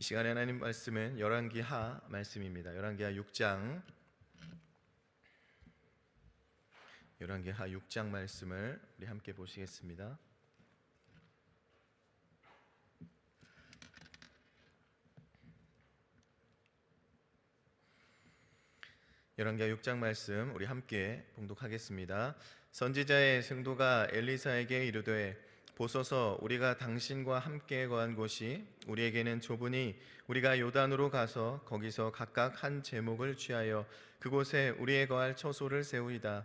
이 시간에 하나님 말씀은 열왕기하 말씀입니다. 열왕기하 6장 열왕기하 6장 말씀을 우리 함께 보시겠습니다. 열왕기하 6장 말씀 우리 함께 봉독하겠습니다. 선지자의 승도가 엘리사에게 이르되 보소서 우리가 당신과 함께 거한 곳이 우리에게는 좁으니 우리가 요단으로 가서 거기서 각각 한 제목을 취하여 그곳에 우리의 거할 처소를 세우이다.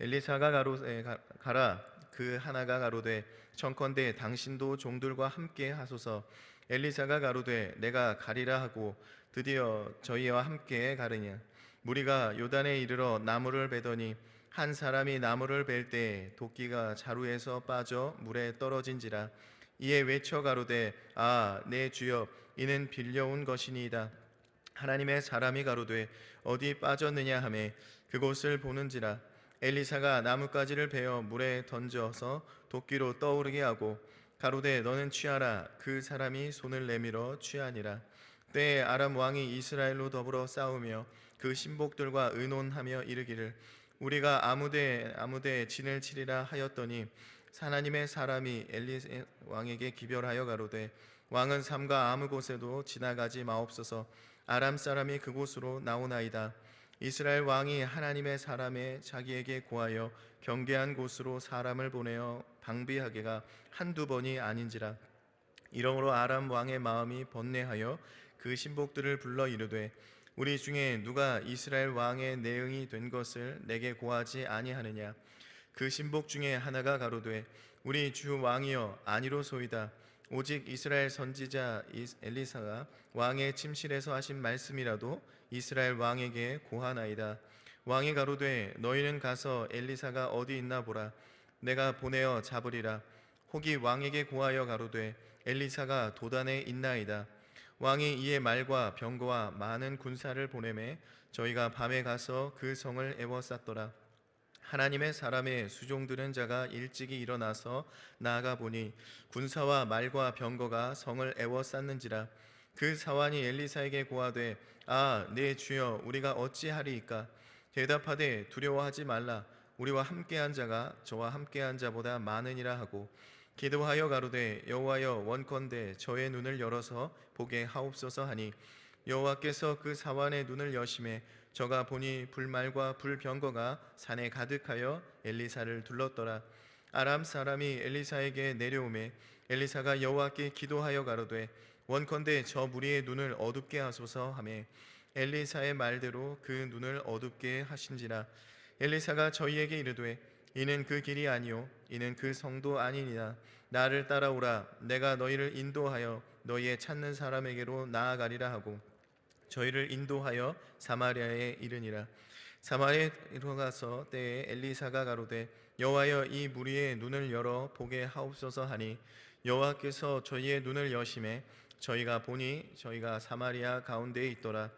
엘리사가 가로되 가- 가라. 그 하나가 가로되 청컨대 당신도 종들과 함께 하소서. 엘리사가 가로되 내가 가리라 하고 드디어 저희와 함께 가르냐. 무리가 요단에 이르러 나무를 베더니 한 사람이 나무를 벨때 도끼가 자루에서 빠져 물에 떨어진지라 이에 외쳐 가로되 아 내 주여 이는 빌려온 것이니이다. 하나님의 사람이 가로되 어디 빠졌느냐 하매 그곳을 보는지라. 엘리사가 나뭇가지를 베어 물에 던져서 도끼로 떠오르게 하고 가로되 너는 취하라. 그 사람이 손을 내밀어 취하니라. 때에 아람 왕이 이스라엘로 더불어 싸우며 그 신복들과 의논하며 이르기를 우리가 아무데 아무데 진을 치리라 하였더니 하나님의 사람이 엘리 왕에게 기별하여 가로되 왕은 삼가 아무 곳에도 지나가지 마옵소서. 아람 사람이 그곳으로 나오나이다. 이스라엘 왕이 하나님의 사람의 자기에게 고하여 경계한 곳으로 사람을 보내어 방비하게가 한두 번이 아닌지라. 이러므로 아람 왕의 마음이 번뇌하여 그 신복들을 불러 이르되 우리 중에 누가 이스라엘 왕의 내응이 된 것을 내게 고하지 아니하느냐? 그 신복 중에 하나가 가로되 우리 주 왕이여 아니로소이다. 오직 이스라엘 선지자 이- 엘리사가 왕의 침실에서 하신 말씀이라도 이스라엘 왕에게 고하나이다. 왕이 가로되 너희는 가서 엘리사가 어디 있나 보라. 내가 보내어 잡으리라. 혹이 왕에게 고하여 가로되 엘리사가 도단에 있나이다 왕이 이에 말과 병거와 많은 군사를 보내매 저희가 밤에 가서 그 성을 애워쌌더라. 하나님의 사람의 수종드는 자가 일찍이 일어나서 나아가 보니 군사와 말과 병거가 성을 애워쌌는지라. 그 사환이 엘리사에게 고하되 아 내 주여 우리가 어찌하리이까? 대답하되 두려워하지 말라. 우리와 함께한 자가 저와 함께한 자보다 많으니라 하고 기도하여 가로되 여호와여 원컨대 저의 눈을 열어서 보게 하옵소서 하니 여호와께서 그 사환의 눈을 여심해 저가 보니 불말과 불병거가 산에 가득하여 엘리사를 둘렀더라. 아람 사람이 엘리사에게 내려오매 엘리사가 여호와께 기도하여 가로되 원컨대 저 무리의 눈을 어둡게 하소서 하매 엘리사의 말대로 그 눈을 어둡게 하신지라. 엘리사가 저희에게 이르되 이는 그 길이 아니요 이는 그 성도 아니니라. 나를 따라오라. 내가 너희를 인도하여 너희의 찾는 사람에게로 나아가리라 하고 저희를 인도하여 사마리아에 이르니라. 사마리아에 들어가서 때에 엘리사가 가로되 여호와여 이 무리의 눈을 열어 보게 하옵소서 하니 여호와께서 저희의 눈을 여심해 저희가 보니 저희가 사마리아 가운데에 있더라.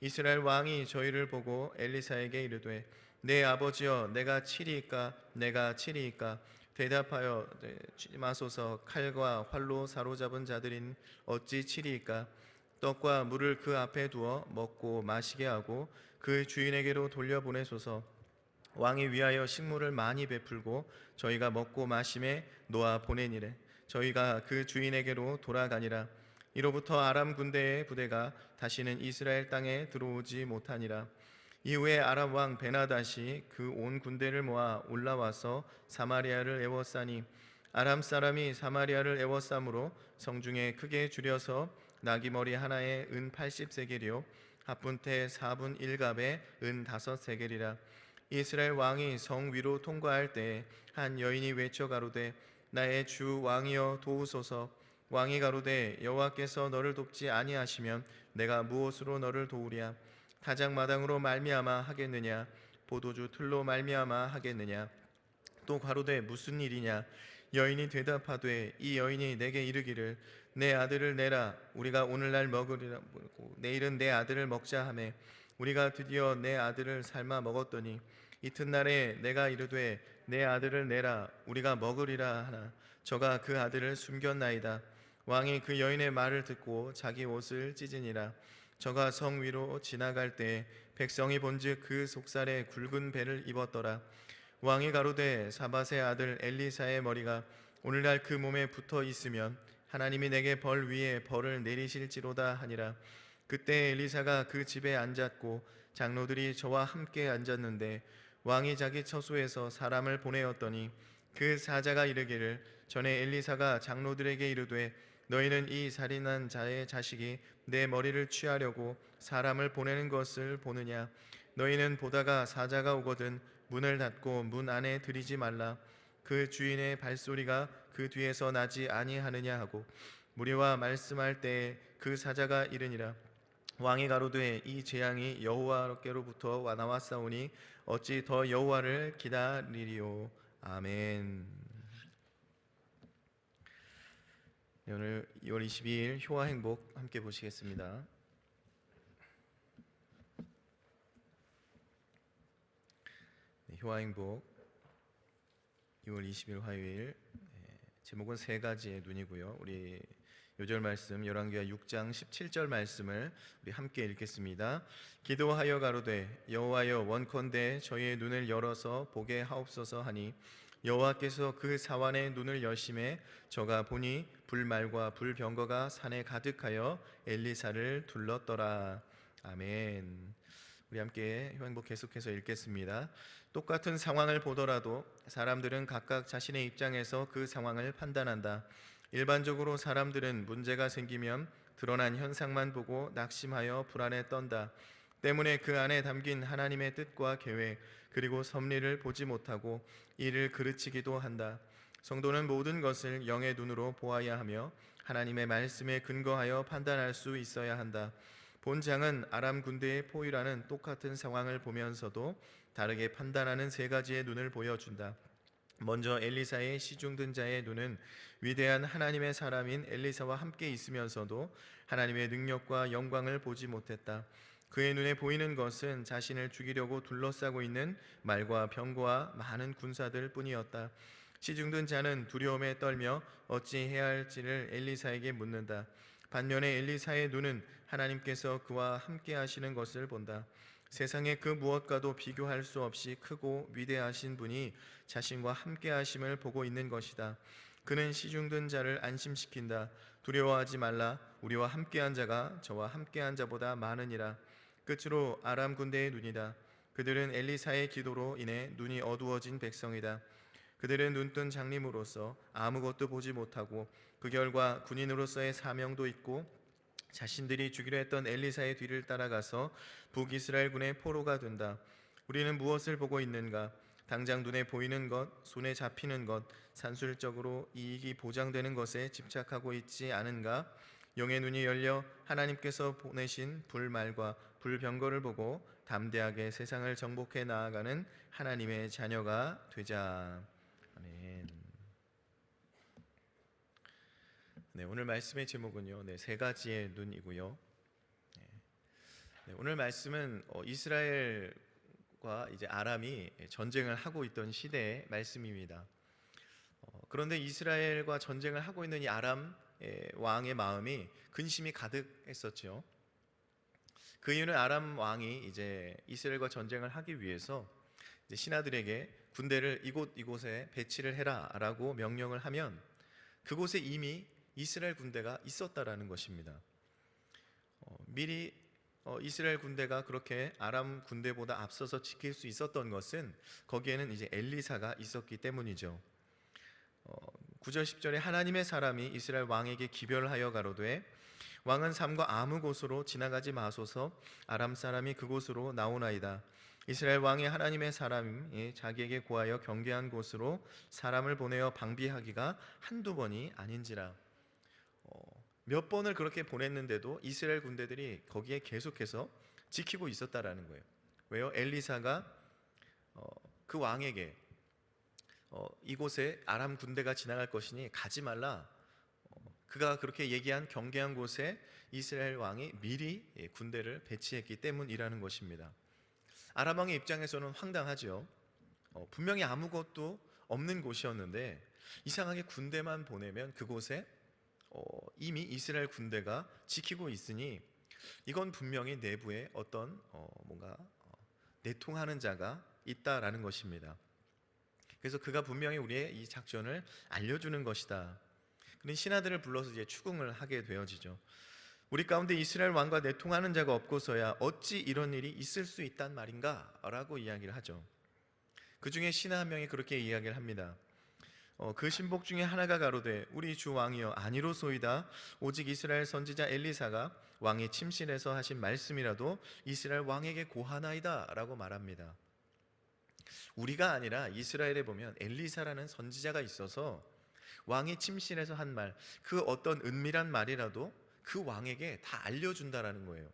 이스라엘 왕이 저희를 보고 엘리사에게 이르되 내 아버지여 내가 치리이까 내가 치리이까. 대답하여 마소서. 칼과 활로 사로잡은 자들인 어찌 치리이까? 떡과 물을 그 앞에 두어 먹고 마시게 하고 그 주인에게로 돌려보내소서. 왕이 위하여 식물을 많이 베풀고 저희가 먹고 마심에 놓아 보내니래. 저희가 그 주인에게로 돌아가니라. 이로부터 아람 군대의 부대가 다시는 이스라엘 땅에 들어오지 못하니라 이후에 아람 왕 베나다시 그 온 군대를 모아 올라와서 사마리아를 애워싸니 아람 사람이 사마리아를 애워싸므로 성중에 크게 줄여서 나귀 머리 하나에 은 80세겔이요 합분태 4분 1갑에 은 5세겔이라. 이스라엘 왕이 성 위로 통과할 때한 여인이 외쳐 가로되 나의 주 왕이여 도우소서. 왕이 가로되 여호와께서 너를 돕지 아니하시면 내가 무엇으로 너를 도우랴 타작 마당으로 말미암아 하겠느냐? 보도주 틀로 말미암아 하겠느냐? 또 가로되 무슨 일이냐? 여인이 대답하되 이 여인이 내게 이르기를 내 아들을 내라. 우리가 오늘날 먹으리라. 고 내일은 내 아들을 먹자 하매 우리가 드디어 내 아들을 삶아 먹었더니 이튿날에 내가 이르되 내 아들을 내라. 우리가 먹으리라 하나. 저가 그 아들을 숨겼나이다. 왕이 그 여인의 말을 듣고 자기 옷을 찢으니라 저가 성 위로 지나갈 때 백성이 본즉 그 속살에 굵은 배를 입었더라. 왕이 가로되 사밧의 아들 엘리사의 머리가 오늘날 그 몸에 붙어 있으면 하나님이 내게 벌 위에 벌을 내리실지로다 하니라. 그때 엘리사가 그 집에 앉았고 장로들이 저와 함께 앉았는데 왕이 자기 처소에서 사람을 보내었더니 그 사자가 이르기를 전에 엘리사가 장로들에게 이르되 너희는 이 살인한 자의 자식이 내 머리를 취하려고 사람을 보내는 것을 보느냐? 너희는 보다가 사자가 오거든 문을 닫고 문 안에 들이지 말라. 그 주인의 발소리가 그 뒤에서 나지 아니하느냐 하고 무리와 말씀할 때에 그 사자가 이르니라. 왕이 가로되 이 재앙이 여호와께로부터 와 나왔사오니 어찌 더 여호와를 기다리리요 아멘. 네, 오늘 2월 22일 효와 행복 함께 보시겠습니다. 네, 효와 행복 2월 20일 화요일 네, 제목은 세 가지의 눈이고요. 우리 요절 말씀 열왕기하 6장 17절 말씀을 우리 함께 읽겠습니다. 기도하여 가로되 여호와여 원컨대 저희의 눈을 열어서 보게 하옵소서 하니 여호와께서 그 사환의 눈을 여심해 저가 보니 불말과 불병거가 산에 가득하여 엘리사를 둘렀더라. 아멘. 우리 함께 행복 계속해서 읽겠습니다. 똑같은 상황을 보더라도 사람들은 각각 자신의 입장에서 그 상황을 판단한다. 일반적으로 사람들은 문제가 생기면 드러난 현상만 보고 낙심하여 불안에 떤다. 때문에 그 안에 담긴 하나님의 뜻과 계획 그리고 섭리를 보지 못하고 이를 그르치기도 한다. 성도는 모든 것을 영의 눈으로 보아야 하며 하나님의 말씀에 근거하여 판단할 수 있어야 한다. 본장은 아람 군대의 포위라는 똑같은 상황을 보면서도 다르게 판단하는 세 가지의 눈을 보여준다. 먼저 엘리사의 시중든 자의 눈은 위대한 하나님의 사람인 엘리사와 함께 있으면서도 하나님의 능력과 영광을 보지 못했다. 그의 눈에 보이는 것은 자신을 죽이려고 둘러싸고 있는 말과 병거와 많은 군사들 뿐이었다. 시중든 자는 두려움에 떨며 어찌 해야 할지를 엘리사에게 묻는다. 반면에 엘리사의 눈은 하나님께서 그와 함께 하시는 것을 본다. 세상의 그 무엇과도 비교할 수 없이 크고 위대하신 분이 자신과 함께 하심을 보고 있는 것이다. 그는 시중든 자를 안심시킨다. 두려워하지 말라. 우리와 함께한 자가 저와 함께한 자보다 많으니라. 끝으로 아람 군대의 눈이다. 그들은 엘리사의 기도로 인해 눈이 어두워진 백성이다. 그들은 눈뜬 장님으로서 아무것도 보지 못하고 그 결과 군인으로서의 사명도 있고 자신들이 주기로 했던 엘리사의 뒤를 따라가서 북이스라엘 군의 포로가 된다. 우리는 무엇을 보고 있는가? 당장 눈에 보이는 것, 손에 잡히는 것, 산술적으로 이익이 보장되는 것에 집착하고 있지 않은가? 영의 눈이 열려 하나님께서 보내신 불말과 불병거를 보고 담대하게 세상을 정복해 나아가는 하나님의 자녀가 되자. 아멘. 네, 오늘 말씀의 제목은요. 네, 세 가지의 눈이고요. 네, 네, 오늘 말씀은 어, 이스라엘과 이제 아람이 전쟁을 하고 있던 시대의 말씀입니다. 어, 그런데 이스라엘과 전쟁을 하고 있는 이 아람 왕의 마음이 근심이 가득했었죠. 그 이유는 아람 왕이 이제 이스라엘과 전쟁을 하기 위해서 신하들에게 군대를 이곳 이곳에 배치를 해라라고 명령을 하면 그곳에 이미 이스라엘 군대가 있었다라는 것입니다. 어, 미리 어, 이스라엘 군대가 그렇게 아람 군대보다 앞서서 지킬 수 있었던 것은 거기에는 이제 엘리사가 있었기 때문이죠. 어, 9절 10절에 하나님의 사람이 이스라엘 왕에게 기별하여 가로되 왕은 삼과 아무 곳으로 지나가지 마소서 아람 사람이 그곳으로 나오나이다. 이스라엘 왕이 하나님의 사람이 자기에게 구하여 경계한 곳으로 사람을 보내어 방비하기가 한두 번이 아닌지라. 어, 몇 번을 그렇게 보냈는데도 이스라엘 군대들이 거기에 계속해서 지키고 있었다라는 거예요. 왜요? 엘리사가 어, 그 왕에게 어, 이곳에 아람 군대가 지나갈 것이니 가지 말라. 어, 그가 그렇게 얘기한 경계한 곳에 이스라엘 왕이 미리 예, 군대를 배치했기 때문이라는 것입니다. 아람 왕의 입장에서는 황당하죠. 어, 분명히 아무것도 없는 곳이었는데 이상하게 군대만 보내면 그곳에 어, 이미 이스라엘 군대가 지키고 있으니 이건 분명히 내부에 어떤 어, 뭔가 어, 내통하는 자가 있다라는 것입니다. 그래서 그가 분명히 우리의 이 작전을 알려주는 것이다. 그런 신하들을 불러서 이제 추궁을 하게 되어지죠. 우리 가운데 이스라엘 왕과 내통하는 자가 없고서야 어찌 이런 일이 있을 수 있단 말인가라고 이야기를 하죠. 그 중에 신하 한 명이 그렇게 이야기를 합니다. 어, 그 신복 중에 하나가 가로되 우리 주 왕이여 아니로소이다 오직 이스라엘 선지자 엘리사가 왕의 침실에서 하신 말씀이라도 이스라엘 왕에게 고하나이다라고 말합니다. 우리가 아니라 이스라엘에 보면 엘리사라는 선지자가 있어서 왕의 침실에서 한 말, 그 어떤 은밀한 말이라도 그 왕에게 다 알려준다라는 거예요.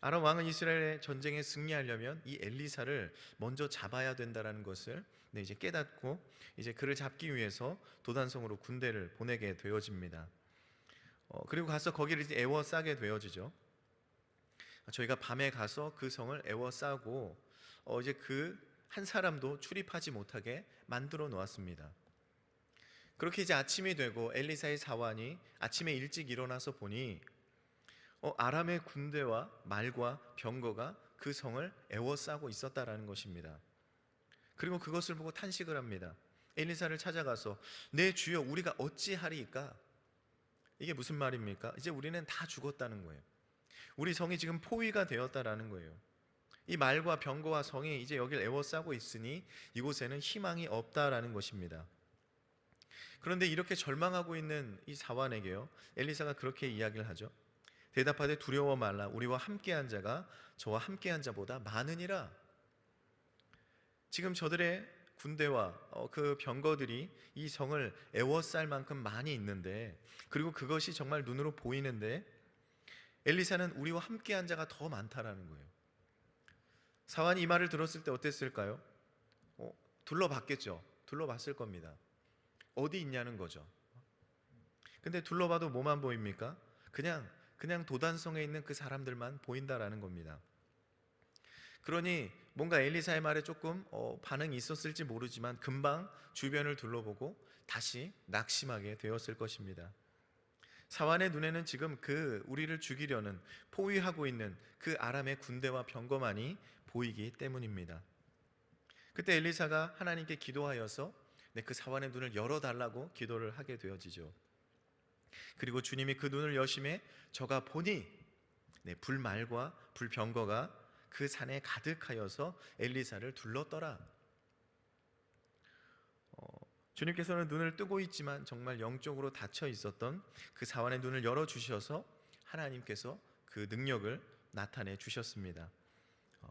아람 왕은 이스라엘의 전쟁에 승리하려면 이 엘리사를 먼저 잡아야 된다라는 것을 네, 이제 깨닫고 이제 그를 잡기 위해서 도단성으로 군대를 보내게 되어집니다. 어, 그리고 가서 거기를 애워싸게 되어지죠. 저희가 밤에 가서 그 성을 애워싸고 어, 이제 그 한 사람도 출입하지 못하게 만들어 놓았습니다. 그렇게 이제 아침이 되고 엘리사의 사환이 아침에 일찍 일어나서 보니 어, 아람의 군대와 말과 병거가 그 성을 애워싸고 있었다라는 것입니다. 그리고 그것을 보고 탄식을 합니다. 엘리사를 찾아가서 내 주여 우리가 어찌하리이까? 이게 무슨 말입니까? 이제 우리는 다 죽었다는 거예요. 우리 성이 지금 포위가 되었다라는 거예요. 이 말과 병거와 성이 이제 여길 애워싸고 있으니 이곳에는 희망이 없다라는 것입니다. 그런데 이렇게 절망하고 있는 이 사환에게요. 엘리사가 그렇게 이야기를 하죠. 대답하되 두려워 말라 우리와 함께한 자가 저와 함께한 자보다 많으니라. 지금 저들의 군대와 어, 그 병거들이 이 성을 애워쌀 만큼 많이 있는데 그리고 그것이 정말 눈으로 보이는데 엘리사는 우리와 함께한 자가 더 많다라는 거예요. 사환이 이 말을 들었을 때 어땠을까요? 어, 둘러봤겠죠. 둘러봤을 겁니다. 어디 있냐는 거죠. 근데 둘러봐도 뭐만 보입니까? 그냥 그냥 도단성에 있는 그 사람들만 보인다라는 겁니다. 그러니 뭔가 엘리사의 말에 조금 어, 반응이 있었을지 모르지만 금방 주변을 둘러보고 다시 낙심하게 되었을 것입니다. 사환의 눈에는 지금 그 우리를 죽이려는 포위하고 있는 그 아람의 군대와 병거만이 보이기 때문입니다. 그때 엘리사가 하나님께 기도하여서 네, 그 사환의 눈을 열어달라고 기도를 하게 되어지죠. 그리고 주님이 그 눈을 여심해 저가 보니 네, 불말과 불병거가 그 산에 가득하여서 엘리사를 둘렀더라. 어, 주님께서는 눈을 뜨고 있지만 정말 영적으로 닫혀 있었던 그 사환의 눈을 열어 주셔서 하나님께서 그 능력을 나타내 주셨습니다. 어,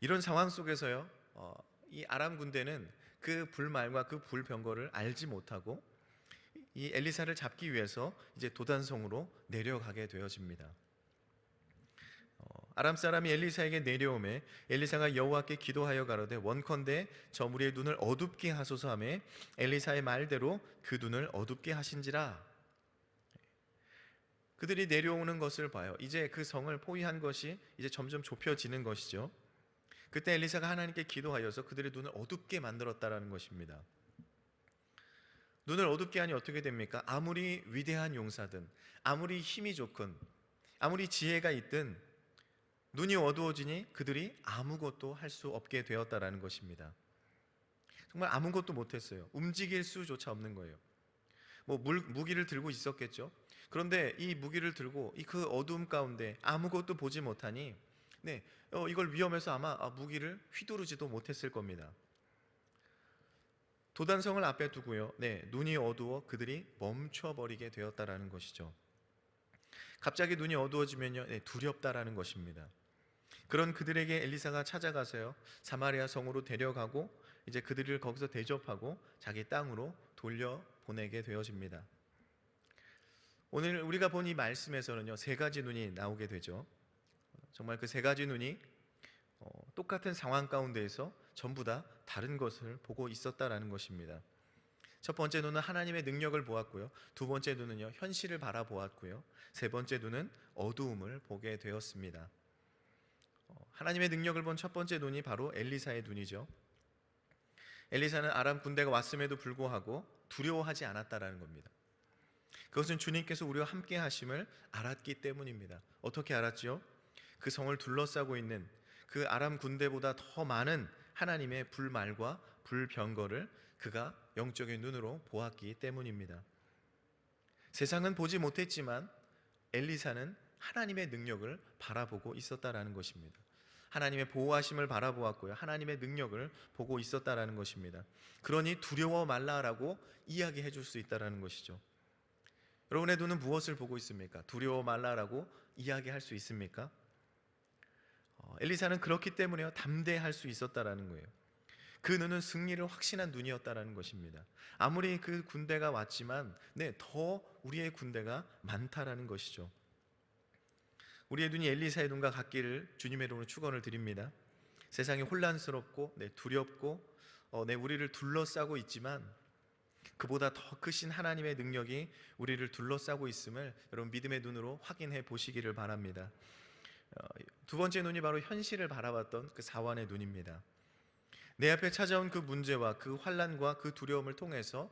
이런 상황 속에서요, 어, 이 아람 군대는 그 불말과 그 불병거를 알지 못하고 이 엘리사를 잡기 위해서 이제 도단성으로 내려가게 되어집니다. 어, 아람 사람이 엘리사에게 내려오매 엘리사가 여호와께 기도하여 가로되 원컨대 저 무리의 눈을 어둡게 하소서 하매 엘리사의 말대로 그 눈을 어둡게 하신지라 그들이 내려오는 것을 봐요. 이제 그 성을 포위한 것이 이제 점점 좁혀지는 것이죠. 그때 엘리사가 하나님께 기도하여서 그들의 눈을 어둡게 만들었다라는 것입니다. 눈을 어둡게 하니 어떻게 됩니까? 아무리 위대한 용사든 아무리 힘이 좋건 아무리 지혜가 있든 눈이 어두워지니 그들이 아무것도 할 수 없게 되었다라는 것입니다. 정말 아무것도 못했어요. 움직일 수조차 없는 거예요. 뭐 물, 무기를 들고 있었겠죠. 그런데 이 무기를 들고 이 그 어두움 가운데 아무것도 보지 못하니 네, 어, 이걸 위험해서 아마 아, 무기를 휘두르지도 못했을 겁니다. 도단성을 앞에 두고요. 네, 눈이 어두워 그들이 멈춰버리게 되었다라는 것이죠. 갑자기 눈이 어두워지면요, 네, 두렵다라는 것입니다. 그런 그들에게 엘리사가 찾아가서요, 사마리아 성으로 데려가고 이제 그들을 거기서 대접하고 자기 땅으로 돌려 보내게 되어집니다. 오늘 우리가 본 이 말씀에서는요, 세 가지 눈이 나오게 되죠. 정말 그 세 가지 눈이 어, 똑같은 상황 가운데에서 전부 다 다른 것을 보고 있었다라는 것입니다. 첫 번째 눈은 하나님의 능력을 보았고요. 두 번째 눈은요, 현실을 바라보았고요. 세 번째 눈은 어두움을 보게 되었습니다. 어, 하나님의 능력을 본 첫 번째 눈이 바로 엘리사의 눈이죠. 엘리사는 아람 군대가 왔음에도 불구하고 두려워하지 않았다라는 겁니다. 그것은 주님께서 우리와 함께 하심을 알았기 때문입니다. 어떻게 알았죠? 그 성을 둘러싸고 있는 그 아람 군대보다 더 많은 하나님의 불말과 불병거를 그가 영적인 눈으로 보았기 때문입니다. 세상은 보지 못했지만 엘리사는 하나님의 능력을 바라보고 있었다라는 것입니다. 하나님의 보호하심을 바라보았고요. 하나님의 능력을 보고 있었다라는 것입니다. 그러니 두려워 말라라고 이야기해 줄 수 있다라는 것이죠. 여러분의 눈은 무엇을 보고 있습니까? 두려워 말라라고 이야기할 수 있습니까? 어, 엘리사는 그렇기 때문에요. 담대할 수 있었다라는 거예요. 그 눈은 승리를 확신한 눈이었다라는 것입니다. 아무리 그 군대가 왔지만, 네, 더 우리의 군대가 많다라는 것이죠. 우리의 눈이 엘리사의 눈과 같기를 주님의 이름으로 축원을 드립니다. 세상이 혼란스럽고, 네, 두렵고, 어, 네, 우리를 둘러싸고 있지만, 그보다 더 크신 하나님의 능력이 우리를 둘러싸고 있음을 여러분 믿음의 눈으로 확인해 보시기를 바랍니다. 어, 두 번째 눈이 바로 현실을 바라봤던 그 사완의 눈입니다. 내 앞에 찾아온 그 문제와 그 환란과 그 두려움을 통해서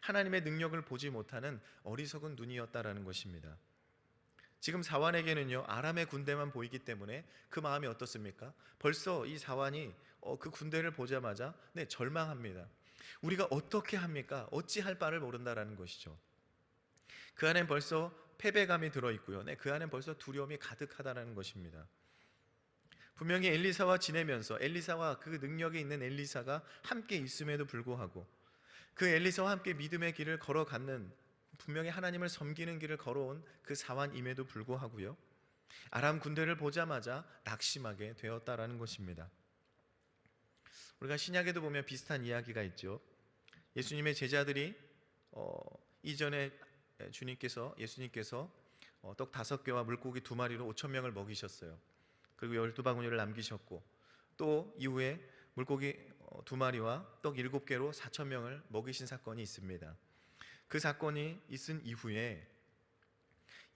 하나님의 능력을 보지 못하는 어리석은 눈이었다라는 것입니다. 지금 사완에게는요 아람의 군대만 보이기 때문에 그 마음이 어떻습니까? 벌써 이 사완이 어, 그 군대를 보자마자 네 절망합니다. 우리가 어떻게 합니까? 어찌할 바를 모른다라는 것이죠. 그 안엔 벌써 패배감이 들어 있고요. 네, 그 안엔 벌써 두려움이 가득하다라는 것입니다. 분명히 엘리사와 지내면서 엘리사와 그 능력이 있는 엘리사가 함께 있음에도 불구하고 그 엘리사와 함께 믿음의 길을 걸어갔는 분명히 하나님을 섬기는 길을 걸어온 그 사완임에도 불구하고요. 아람 군대를 보자마자 낙심하게 되었다라는 것입니다. 우리가 신약에도 보면 비슷한 이야기가 있죠. 예수님의 제자들이 어, 이전에 주님께서 예수님께서 어, 떡 다섯 개와 물고기 두 마리로 오천 명을 먹이셨어요. 그리고 열두 바구니를 남기셨고 또 이후에 물고기 어, 두 마리와 떡 일곱 개로 사천 명을 먹이신 사건이 있습니다. 그 사건이 있은 이후에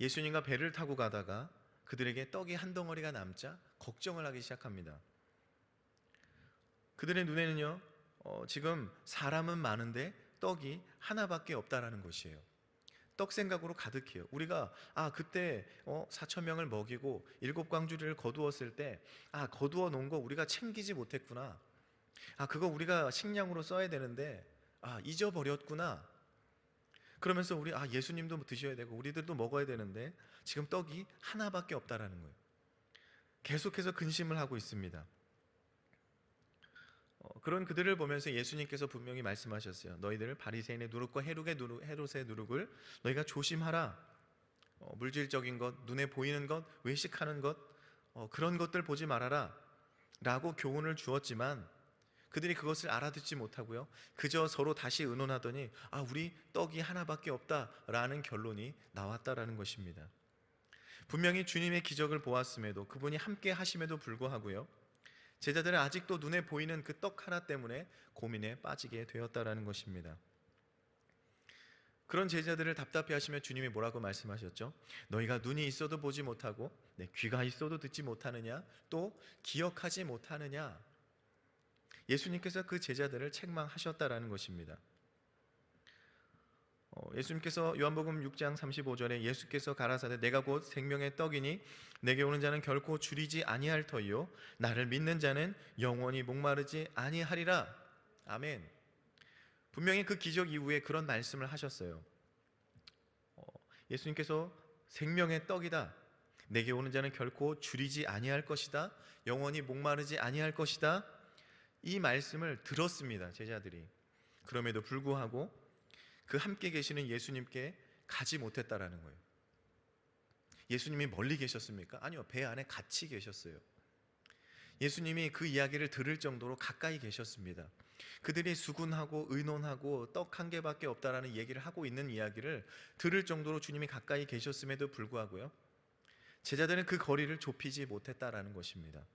예수님과 배를 타고 가다가 그들에게 떡이 한 덩어리가 남자 걱정을 하기 시작합니다. 그들의 눈에는요, 어, 지금 사람은 많은데 떡이 하나밖에 없다라는 것이에요. 떡 생각으로 가득해요. 우리가 아 그때 어, 4천 명을 먹이고 일곱 광주리를 거두었을 때 아 거두어 놓은 거 우리가 챙기지 못했구나. 아 그거 우리가 식량으로 써야 되는데 아 잊어버렸구나. 그러면서 우리 아 예수님도 드셔야 되고 우리들도 먹어야 되는데 지금 떡이 하나밖에 없다라는 거예요. 계속해서 근심을 하고 있습니다. 어, 그런 그들을 보면서 예수님께서 분명히 말씀하셨어요. 너희들 바리새인의 누룩과 헤롯의 누룩, 헤롯의 누룩을 너희가 조심하라. 어, 물질적인 것, 눈에 보이는 것, 외식하는 것 어, 그런 것들 보지 말아라. 라고 교훈을 주었지만 그들이 그것을 알아듣지 못하고요. 그저 서로 다시 의논하더니 아 우리 떡이 하나밖에 없다라는 결론이 나왔다라는 것입니다. 분명히 주님의 기적을 보았음에도 그분이 함께 하심에도 불구하고요. 제자들은 아직도 눈에 보이는 그 떡 하나 때문에 고민에 빠지게 되었다라는 것입니다. 그런 제자들을 답답해 하시며 주님이 뭐라고 말씀하셨죠? 너희가 눈이 있어도 보지 못하고 네, 귀가 있어도 듣지 못하느냐 또 기억하지 못하느냐 예수님께서 그 제자들을 책망하셨다라는 것입니다. 어, 예수님께서 요한복음 6장 35절에 예수께서 가라사대 내가 곧 생명의 떡이니 내게 오는 자는 결코 줄이지 아니할 터이요 나를 믿는 자는 영원히 목마르지 아니하리라 아멘. 분명히 그 기적 이후에 그런 말씀을 하셨어요. 어, 예수님께서 생명의 떡이다. 내게 오는 자는 결코 줄이지 아니할 것이다. 영원히 목마르지 아니할 것이다. 이 말씀을 들었습니다. 제자들이. 그럼에도 불구하고 그 함께 계시는 예수님께 가지 못했다라는 거예요. 예수님이 멀리 계셨습니까? 아니요. 배 안에 같이 계셨어요. 예수님이 그 이야기를 들을 정도로 가까이 계셨습니다. 그들이 수군하고 의논하고 떡 한 개밖에 없다라는 얘기를 하고 있는 이야기를 들을 정도로 주님이 가까이 계셨음에도 불구하고요. 제자들은 그 거리를 좁히지 못했다라는 것입니다.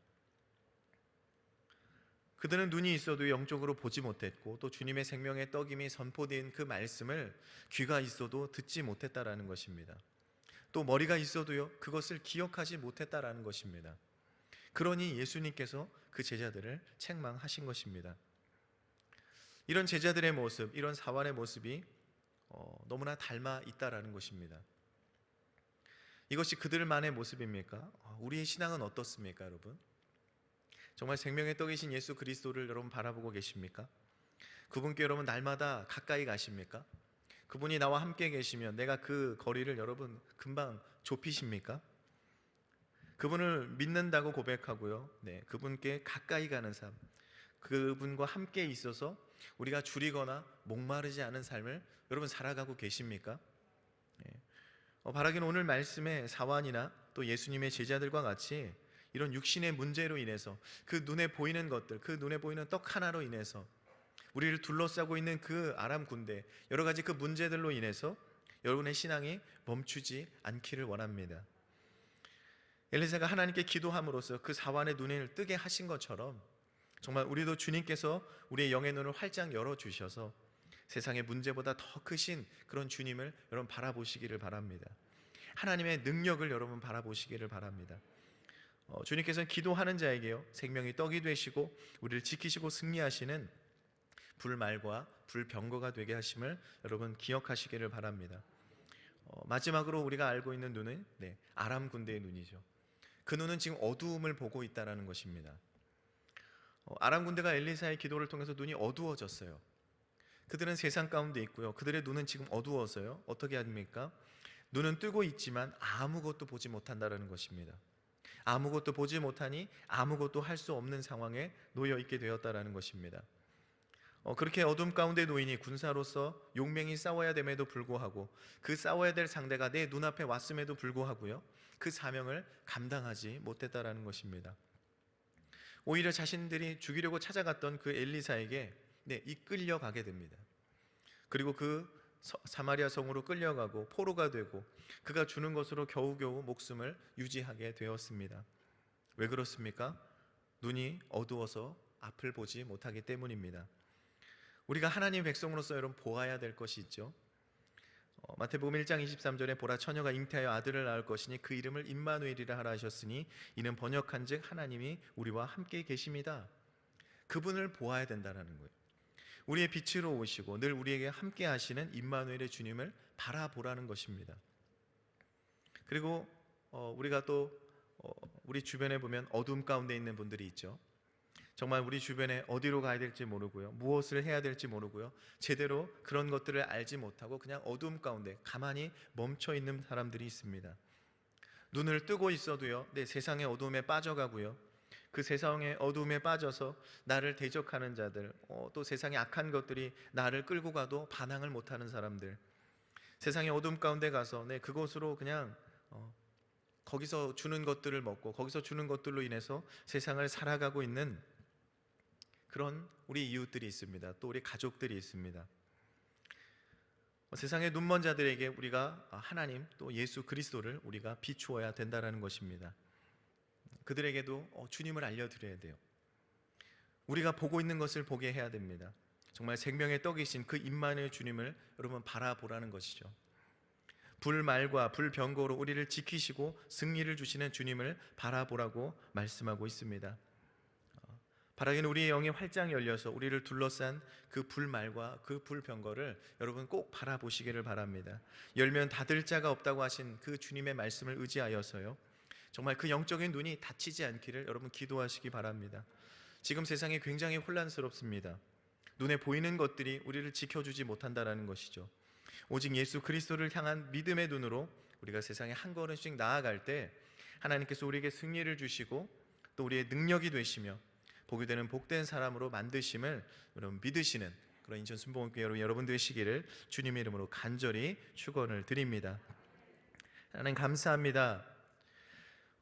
그들은 눈이 있어도 영적으로 보지 못했고 또 주님의 생명의 떡임이 선포된 그 말씀을 귀가 있어도 듣지 못했다라는 것입니다. 또 머리가 있어도요 그것을 기억하지 못했다라는 것입니다. 그러니 예수님께서 그 제자들을 책망하신 것입니다. 이런 제자들의 모습, 이런 사환의 모습이 어, 너무나 닮아 있다라는 것입니다. 이것이 그들만의 모습입니까? 어, 우리의 신앙은 어떻습니까, 여러분? 정말 생명의 떡이신 예수 그리스도를 여러분 바라보고 계십니까? 그분께 여러분 날마다 가까이 가십니까? 그분이 나와 함께 계시면 내가 그 거리를 여러분 금방 좁히십니까? 그분을 믿는다고 고백하고요. 네, 그분께 가까이 가는 삶. 그분과 함께 있어서 우리가 줄이거나 목마르지 않은 삶을 여러분 살아가고 계십니까? 예. 어, 바라기는 오늘 말씀의 사완이나 또 예수님의 제자들과 같이 이런 육신의 문제로 인해서 그 눈에 보이는 것들, 그 눈에 보이는 떡 하나로 인해서 우리를 둘러싸고 있는 그 아람 군대, 여러 가지 그 문제들로 인해서 여러분의 신앙이 멈추지 않기를 원합니다. 엘리사가 하나님께 기도함으로써 그 사완의 눈을 뜨게 하신 것처럼 정말 우리도 주님께서 우리의 영의 눈을 활짝 열어 주셔서 세상의 문제보다 더 크신 그런 주님을 여러분 바라보시기를 바랍니다. 하나님의 능력을 여러분 바라보시기를 바랍니다. 어, 주님께서는 기도하는 자에게요 생명이 떡이 되시고 우리를 지키시고 승리하시는 불말과 불병거가 되게 하심을 여러분 기억하시기를 바랍니다. 어, 마지막으로 우리가 알고 있는 눈은 네, 아람 군대의 눈이죠. 그 눈은 지금 어두움을 보고 있다라는 것입니다. 어, 아람 군대가 엘리사의 기도를 통해서 눈이 어두워졌어요. 그들은 세상 가운데 있고요. 그들의 눈은 지금 어두워서요. 어떻게 합니까? 눈은 뜨고 있지만 아무것도 보지 못한다라는 것입니다. 아무것도 보지 못하니 아무것도 할 수 없는 상황에 놓여 있게 되었다라는 것입니다. 어, 그렇게 어둠 가운데 놓이니 군사로서 용맹히 싸워야 됨에도 불구하고 그 싸워야 될 상대가 내 눈앞에 왔음에도 불구하고요. 그 사명을 감당하지 못했다라는 것입니다. 오히려 자신들이 죽이려고 찾아갔던 그 엘리사에게 네, 이끌려 가게 됩니다. 그리고 그 서- 사마리아 성으로 끌려가고 포로가 되고 그가 주는 것으로 겨우겨우 목숨을 유지하게 되었습니다. 왜 그렇습니까? 눈이 어두워서 앞을 보지 못하기 때문입니다. 우리가 하나님 백성으로서 여러분 보아야 될 것이 있죠. 어, 마태복음 1장 23절에 보라 처녀가 잉태하여 아들을 낳을 것이니 그 이름을 임마누엘이라 하라 하셨으니 이는 번역한즉 하나님이 우리와 함께 계십니다. 그분을 보아야 된다라는 거예요. 우리의 빛으로 오시고 늘 우리에게 함께 하시는 임마누엘의 주님을 바라보라는 것입니다. 그리고 어, 우리가 또 어, 우리 주변에 보면 어둠 가운데 있는 분들이 있죠. 정말 우리 주변에 어디로 가야 될지 모르고요. 무엇을 해야 될지 모르고요. 제대로 그런 것들을 알지 못하고 그냥 어둠 가운데 가만히 멈춰 있는 사람들이 있습니다. 눈을 뜨고 있어도요. 내 세상의 어둠에 빠져가고요. 그 세상의 어둠에 빠져서 나를 대적하는 자들, 어, 또 세상의 악한 것들이 나를 끌고 가도 반항을 못하는 사람들, 세상의 어둠 가운데 가서 내 그곳으로 그냥 어, 거기서 주는 것들을 먹고 거기서 주는 것들로 인해서 세상을 살아가고 있는 그런 우리 이웃들이 있습니다. 또 우리 가족들이 있습니다. 어, 세상의 눈먼 자들에게 우리가 하나님 또 예수 그리스도를 우리가 비추어야 된다라는 것입니다. 그들에게도 어, 주님을 알려드려야 돼요. 우리가 보고 있는 것을 보게 해야 됩니다. 정말 생명의 떡이신 그 임만의 주님을 여러분 바라보라는 것이죠. 불말과 불병거로 우리를 지키시고 승리를 주시는 주님을 바라보라고 말씀하고 있습니다. 어, 바라기는 우리의 영이 활짝 열려서 우리를 둘러싼 그 불말과 그 불병거를 여러분 꼭 바라보시기를 바랍니다. 열면 닫을 자가 없다고 하신 그 주님의 말씀을 의지하여서요. 정말 그 영적인 눈이 닫히지 않기를 여러분 기도하시기 바랍니다. 지금 세상이 굉장히 혼란스럽습니다. 눈에 보이는 것들이 우리를 지켜주지 못한다라는 것이죠. 오직 예수 그리스도를 향한 믿음의 눈으로 우리가 세상에 한 걸음씩 나아갈 때 하나님께서 우리에게 승리를 주시고 또 우리의 능력이 되시며 복이 되는 복된 사람으로 만드심을 여러분 믿으시는 그런 인천 순복음교회 여러분 여러분 되시기를 주님의 이름으로 간절히 축원을 드립니다. 하나님 감사합니다.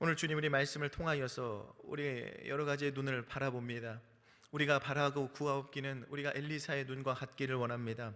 오늘 주님 우리 말씀을 통하여서 우리의 여러 가지의 눈을 바라봅니다. 우리가 바라고 구하옵기는 우리가 엘리사의 눈과 같기를 원합니다.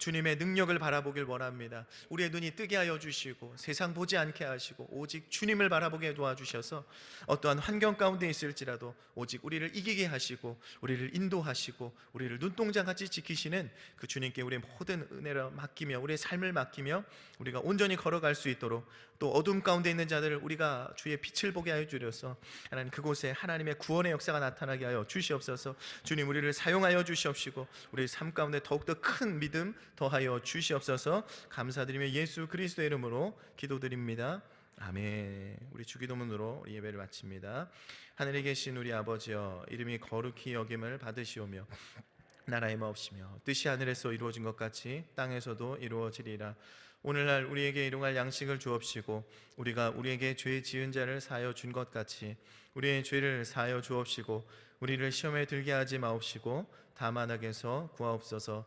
주님의 능력을 바라보길 원합니다. 우리의 눈이 뜨게 하여 주시고 세상 보지 않게 하시고 오직 주님을 바라보게 도와주셔서 어떠한 환경 가운데 있을지라도 오직 우리를 이기게 하시고 우리를 인도하시고 우리를 눈동자같이 지키시는 그 주님께 우리의 모든 은혜를 맡기며 우리의 삶을 맡기며 우리가 온전히 걸어갈 수 있도록 또 어둠 가운데 있는 자들을 우리가 주의 빛을 보게 하여 주려서 하나님 그곳에 하나님의 구원의 역사가 나타나게 하여 주시옵소서 주님 우리를 사용하여 주시옵시고 우리 삶 가운데 더욱더 큰 믿음 더하여 주시옵소서. 감사드리며 예수 그리스도의 이름으로 기도드립니다. 아멘. 우리 주기도문으로 우리 예배를 마칩니다. 하늘에 계신 우리 아버지여 이름이 거룩히 여김을 받으시오며 나라의 마옵시며 뜻이 하늘에서 이루어진 것 같이 땅에서도 이루어지리라. 오늘날 우리에게 일용할 양식을 주옵시고 우리가 우리에게 죄 지은 자를 사하여 준 것 같이 우리의 죄를 사하여 주옵시고 우리를 시험에 들게 하지 마옵시고 다만 악에서 구하옵소서